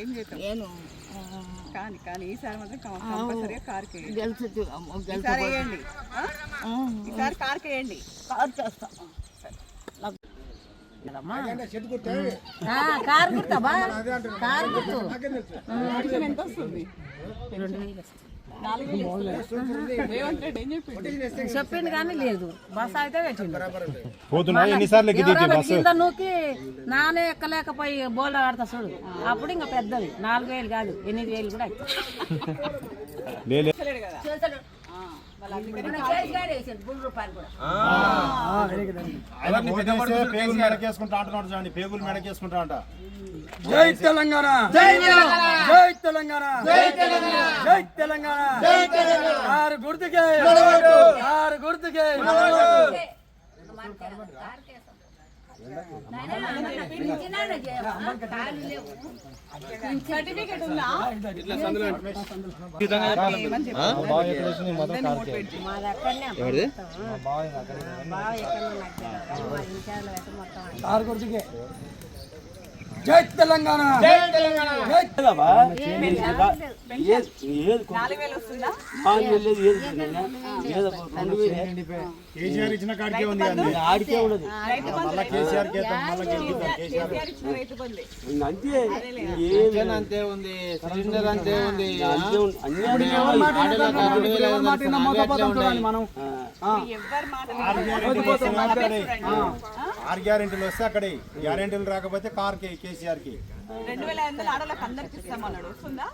ఏం చేద్దాం? నేను కానీ కానీ ఈసారి మాత్రం కంపల్సరీగా కార్కి. గెలిచి ఈసారి వేయండి? ఈసారి కార్కి వేయండి. కారు చేస్తా. కారు గుర్తాబా కారు గుర్తు. ఎంత వస్తుంది. చెప్పింది కానీ లేదు. బస్సు అయితే కింద నూకి నానే ఎక్కలేకపోయి బోల్డ్ ఆడతా చూడు. అప్పుడు ఇంకా పెద్దది. నాలుగు వేలు కాదు. ఎనిమిది వేలు కూడా పేగులు మెడకేసుకుంటా అంటున్నాడు చూడండి. పేగులు మెడకేసుకుంటా అంట. జై తెలంగాణ. జై తెలంగాణ. జై తెలంగాణ. జై తెలంగాణ. జై తెలంగాణ. జై తెలంగాణ ఆరు గుర్తుకే ఆరు గుర్తుకే. సర్టిఫికెట్ ఉందా ఆరు గుర్తుకే. జై తెలంగాణ. జై తెలంగాణ. కేసీఆర్ ఇచ్చిన కాడికే ఉంది ఆడికే ఉండదు. మళ్ళా కేసీఆర్ అంతే. చికెన్ అంతే ఉంది. సిలిండర్ అంతే ఉంది. మనం. ఆరు గ్యారెంటీలు వస్తే అక్కడే గ్యారెంటీలు రాకపోతే కార్కి కేసీఆర్కి రెండు వేల ఐదు వందలు ఆడవాళ్ళకి అందరికి ఇస్తామన్నాడు వస్తుందా